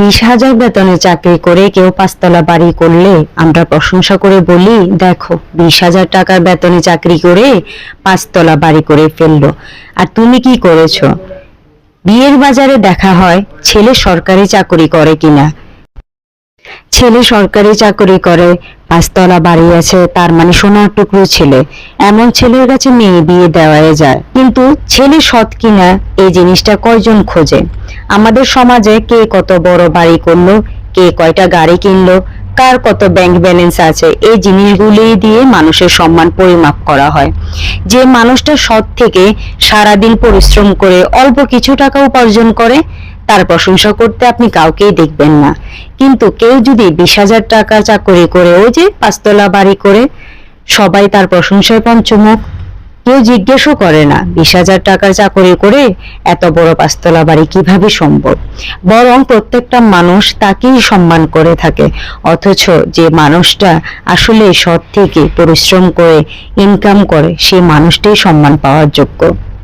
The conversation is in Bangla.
বিশ হাজার বেতনে চাকরি করে কেউ পাঁচতলা বাড়ি করলে আমরা প্রশংসা করে বলি, দেখো, বিশ হাজার টাকার বেতনে চাকরি করে পাঁচতলা বাড়ি করে ফেলল। আর তুমি কি করেছ? বিয়ের বাজারে দেখা হয়, ছেলে সরকারি চাকরি করে কিনা। ছেলে সরকারি চাকরি করে, পাঁচতলা বাড়ি আছে, তার মানে সোনার টুকরো ছেলে। এমন ছেলের কাছে মেয়ে বিয়ে দেওয়াই যায়। কিন্তু ছেলে সৎ কিনা, এই জিনিসটা কয়জন খোঁজে? আমাদের সমাজে কে কত বড় বাড়ি করল, কে কয়টা গাড়ি কিনলো, কার কত ব্যাংক ব্যালেন্স আছে, এই জিনিসগুলি দিয়ে মানুষের সম্মান পরিমাপ করা হয়। যে মানুষটা সৎ থেকে সারাদিন পরিশ্রম করে অল্প কিছু টাকা উপার্জন করে তার প্রশংসা করতে আপনি কাউকেই দেখবেন না। কিন্তু কেউ যদি বিশ হাজার টাকা চাকরি করে, ওই যে পাঁচতলা বাড়ি করে, সবাই তার প্রশংসায় পঞ্চমুখ। কেউ জিজ্ঞেসও করে না, বিশ হাজার টাকার চাকরি করে এত বড় পাঁচতলা বাড়ি কীভাবে সম্ভব? বরং প্রত্যেকটা মানুষ তাকেই সম্মান করে থাকে। অথচ যে মানুষটা আসলে সৎ থেকে পরিশ্রম করে ইনকাম করে সেই মানুষটাই সম্মান পাওয়ার যোগ্য।